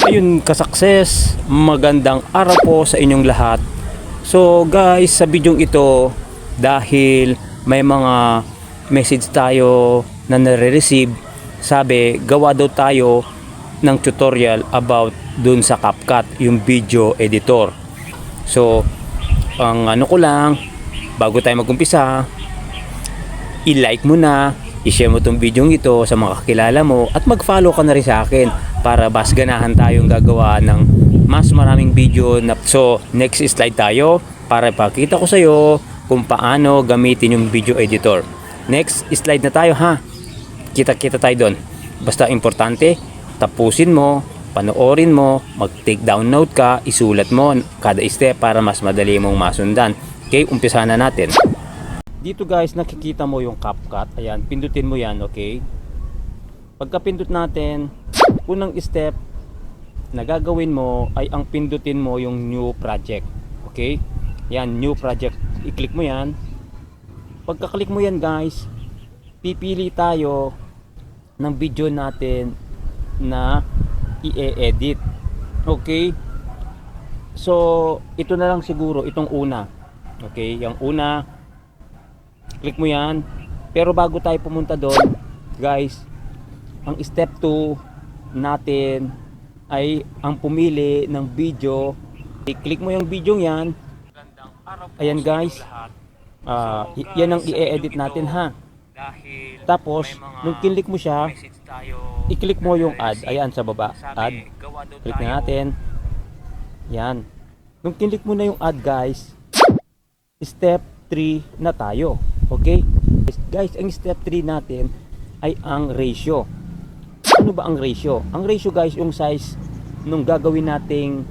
Ayun ka-success, magandang araw po sa inyong lahat. So guys, sa bidyong ito, dahil may mga message tayo na nare-receive, sabi gawa daw tayo ng tutorial about dun sa CapCut, yung video editor. So, ang ano ko lang, bago tayo magumpisa, i-like mo na, i-share mo tong video ito sa mga kakilala mo at mag-follow ka na rin sa akin para bas ganahan tayong gagawa ng mas maraming video na so next slide tayo para ipakita ko sa iyo kung paano gamitin yung video editor. Next slide na tayo ha? Kita kita tayo doon. Basta importante tapusin mo panoorin mo mag take down note ka isulat mo kada step para mas madali mong masundan. Okay umpisa na natin dito guys nakikita mo yung CapCut. Ayan pindutin mo yan okay? Pagka pindot natin unang step na gagawin mo ay ang pindutin mo yung new project okay? Yan new project. I-click mo yan. Pagka click mo yan guys pipili tayo ng video natin na i-edit okay? So ito na lang siguro itong una okay? Yung una click mo yan. Pero bago tayo pumunta doon guys ang step 2 natin ay ang pumili ng video. I-click mo yung video yan. Ayan guys. Y- yan ang i-edit natin ha? Tapos nung kinlik mo siya i-click mo yung add. Ayan sa baba. Add. Click na natin. Yan. Nung kinlik mo na yung add guys step 3 na tayo okay guys ang step 3 natin ay ang ratio ano ba ang ratio? Ang ratio guys, yung size nung gagawin nating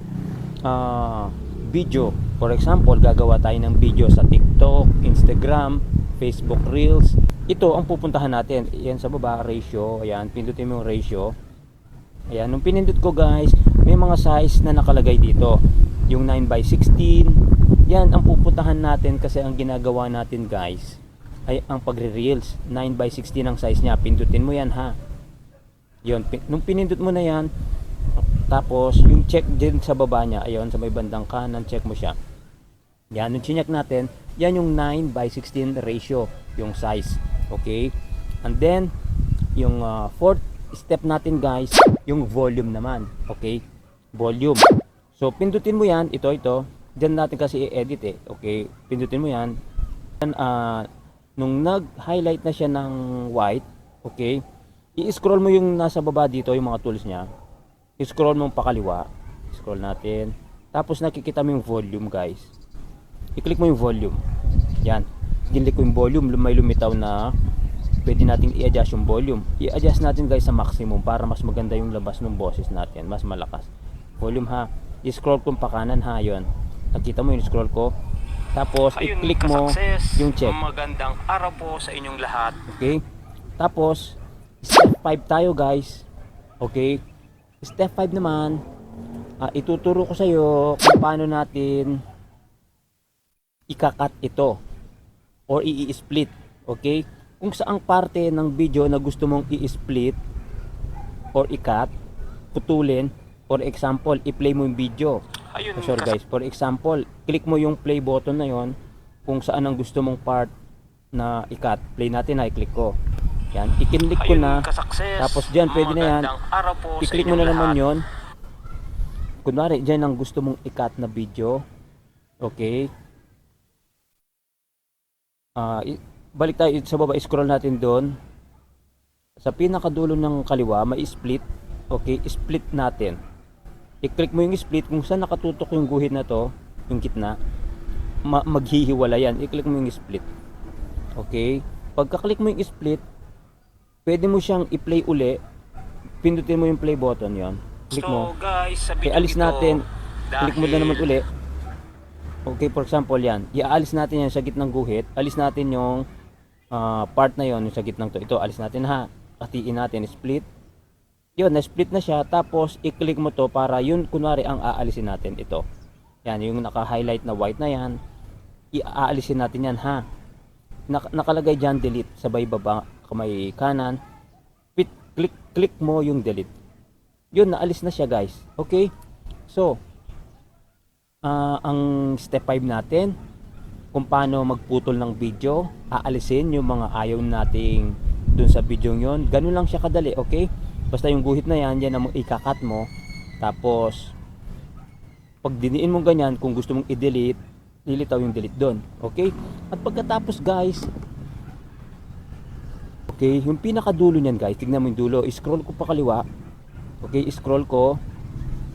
ah, video. For example, gagawa tayo ng video sa TikTok, Instagram, Facebook Reels. Ito ang pupuntahan natin. Yan sa baba, ratio. Ayan, pindutin mo yung ratio. Ayan, nung pinindot ko guys, may mga size na nakalagay dito. Yung 9 by 16. Yan ang pupuntahan natin kasi ang ginagawa natin guys ay ang pagre-reels. 9 by 16 ang size niya. Pindutin mo yan ha. Yun, nung pinindot mo na yan, tapos yung check din sa baba niya, ayun, sa may bandang kanan, check mo siya. Yan, nung chinek natin, yan yung 9 by 16 ratio, yung size. Okay? And then, yung uh, fourth step natin guys, yung volume naman. Okay? Volume. So, pindutin mo yan, ito, ito. Diyan natin kasi i-edit eh. Okay? Pindutin mo yan. Yan, ah, nung nag-highlight na siya ng white, okay? i-scroll mo yung nasa baba dito, yung mga tools niya. I-scroll mo pakaliwa. Scroll natin. Tapos nakikita mo yung volume, guys. I-click mo yung volume. Yan. Ginlik ko yung volume. May lumitaw na pwede nating i-adjust yung volume. I-adjust natin guys sa maximum para mas maganda yung labas ng boses natin. Mas malakas. Volume ha. I-scroll ko pa kanan ha. Yun. Nakita mo yung scroll ko. Tapos i-click mo yung check. Magandang araw po sa inyong lahat. Okay? Tapos, step 5 tayo guys. Okay? Step 5 naman, ah, ituturo ko sa iyo kung paano natin ikakat ito or i-split. Okay? Kung saang parte ng video na gusto mong i-split or i-cut, putulin, for example, i-play mo yung video. Ayun, Oh, sorry guys, for example, click mo yung play button na yon kung saan ang gusto mong part na i-cut. Play natin na, i-click ko. Yan, i-click ko na. Tapos dyan, pwede na yan. I-click mo na naman yon. Kunwari, dyan ang gusto mong i-cut na video. Okay. Ah, i- balik tayo sa baba, scroll natin doon. Sa pinakadulo ng kaliwa, may split. Okay, split natin. I-click mo yung split kung saan nakatutok yung guhit na to, yung gitna. Ma- maghihiwala yan. I-click mo yung split. Okay? Pagka-click mo yung split, pwede mo siyang i-play uli. Pindutin mo yung play button yon. Click mo. So guys, sa Okay, alis natin. Click mo na dahil naman uli. Okay, for example yan. Iaalis natin yan sa gitnang guhit. Alis natin yung ah, part na yon yung sa gitnang to. Ito, alis natin ha. Hatiin natin, split. Yun, na-split na siya. Tapos, i-click mo to para yun, kunwari, ang aalisin natin. Ito. Yan, yung naka-highlight na white na yan. Iaalisin natin yan ha. Nak- nakalagay dyan, delete. Sabay baba, kamay kanan. Pit, click, click mo yung delete. yun naalis na siya guys okay so ah, ang step 5 natin kung paano magputol ng video aalisin yung mga ayaw nating dun sa video yon ganun lang siya kadali okay basta yung guhit na yan yan ang ikakat mo. Tapos pag diniin mo ganyan kung gusto mong i-delete lilitaw yung delete doon. Okay? At pagkatapos guys okay yung pinakadulo niyan guys tignan mo yung dulo. Scroll ko pa kaliwa. Okay scroll ko.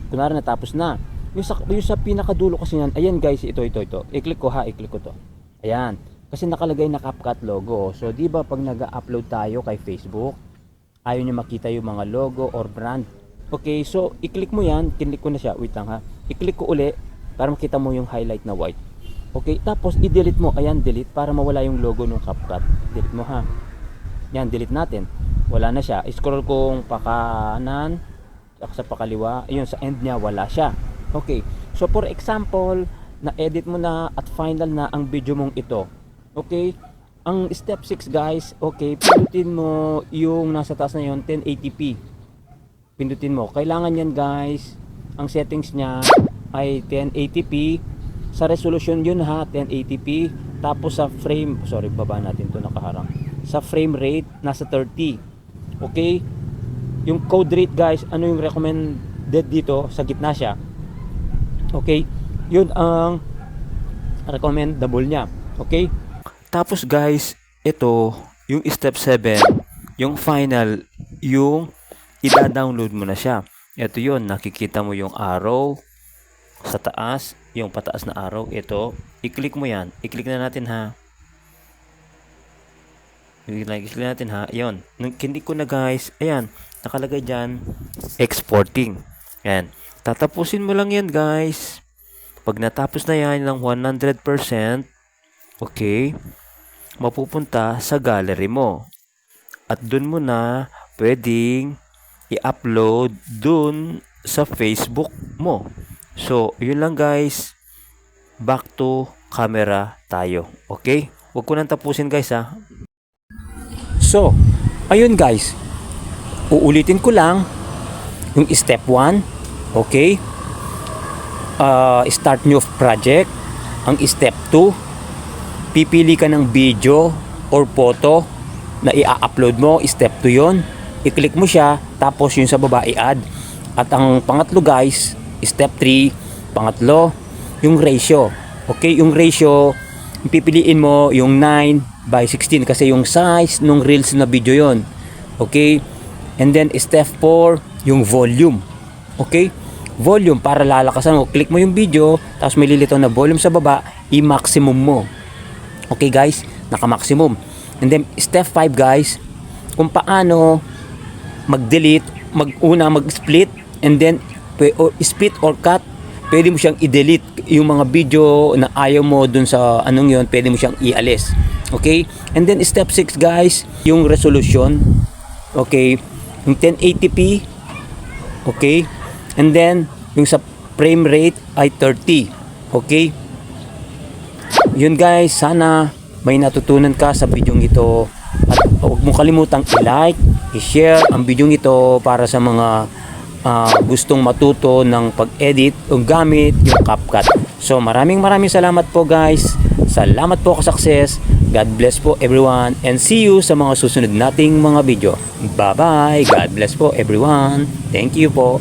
Kunwari natapos na. Yung sa, yung sa pinakadulo kasi yan ayan guys ito ito ito. I-click ko ha i-click ko to. Ayan. Kasi nakalagay na CapCut logo. So di ba pag nag-upload tayo kay Facebook ayaw niya makita yung mga logo or brand. Okay so i-click mo yan. Kinlik ko na siya. Wait lang ha. I-click ko uli para makita mo yung highlight na white. Okay tapos i-delete mo. Ayan delete. Para mawala yung logo ng CapCut. Delete mo ha. Yan delete natin. Wala na siya. Scroll kong pakanan. At sa pakaliwa. Ayun sa end niya wala siya. Okay so for example na edit mo na at final na ang video mong ito. Okay ang step 6 guys okay pindutin mo yung nasa taas na yun 1080p pindutin mo. Kailangan yan guys ang settings niya ay 1080p sa resolution yun ha 1080p tapos sa frame sorry baba natin to nakaharang. Sa frame rate nasa 30 okay? Yung code rate guys ano yung recommended dito? Sa gitna siya. Okay? Yun ang recommendable niya. Okay tapos guys ito yung step 7 yung final yung ida-download mo na siya. Ito yun nakikita mo yung arrow sa taas yung pataas na arrow. Ito i-click mo yan. I-click na natin ha? I-click natin ha? Yon hindi ko na guys ayan nakalagay dyan exporting. Yan tatapusin mo lang yan guys. Pag natapos na yan ng 100% okay mapupunta sa gallery mo at dun mo na pwedeng i-upload dun sa Facebook mo so yun lang guys back to camera tayo okay Huwag ko nang tapusin guys ha So, ayun guys. Uulitin ko lang yung step 1. Okay? Uh, start new project. Ang step 2, pipili ka ng video or photo na i-upload mo. Step 2 yon. I-click mo siya, tapos yung sa baba i-add. At ang pangatlo guys, step 3, pangatlo, yung ratio. Okay, yung ratio, pipiliin mo yung 9 by 16 kasi yung size nung reels na video yon okay and then step 4 yung volume okay volume para lalakasan mo click mo yung video tapos may lilitaw na volume sa baba i-maximum mo okay guys naka maximum and then step 5 guys kung paano mag-delete mag-una mag-split and then or split or cut pwede mo siyang i-delete. Yung mga video na ayaw mo dun sa anong yon pwede mo siyang ialis. Okay? And then step 6 guys yung resolution. Okay? Yung 1080p okay? And then yung sa frame rate ay 30 okay yun guys sana may natutunan ka sa video ito. At huwag mong kalimutang i-like i-share ang video ito para sa mga ah, gustong matuto ng pag-edit o gamit yung CapCut. So maraming maraming salamat po guys. Salamat po ka-success God bless po everyone and see you sa mga susunod nating mga video. Bye bye God bless po everyone. Thank you po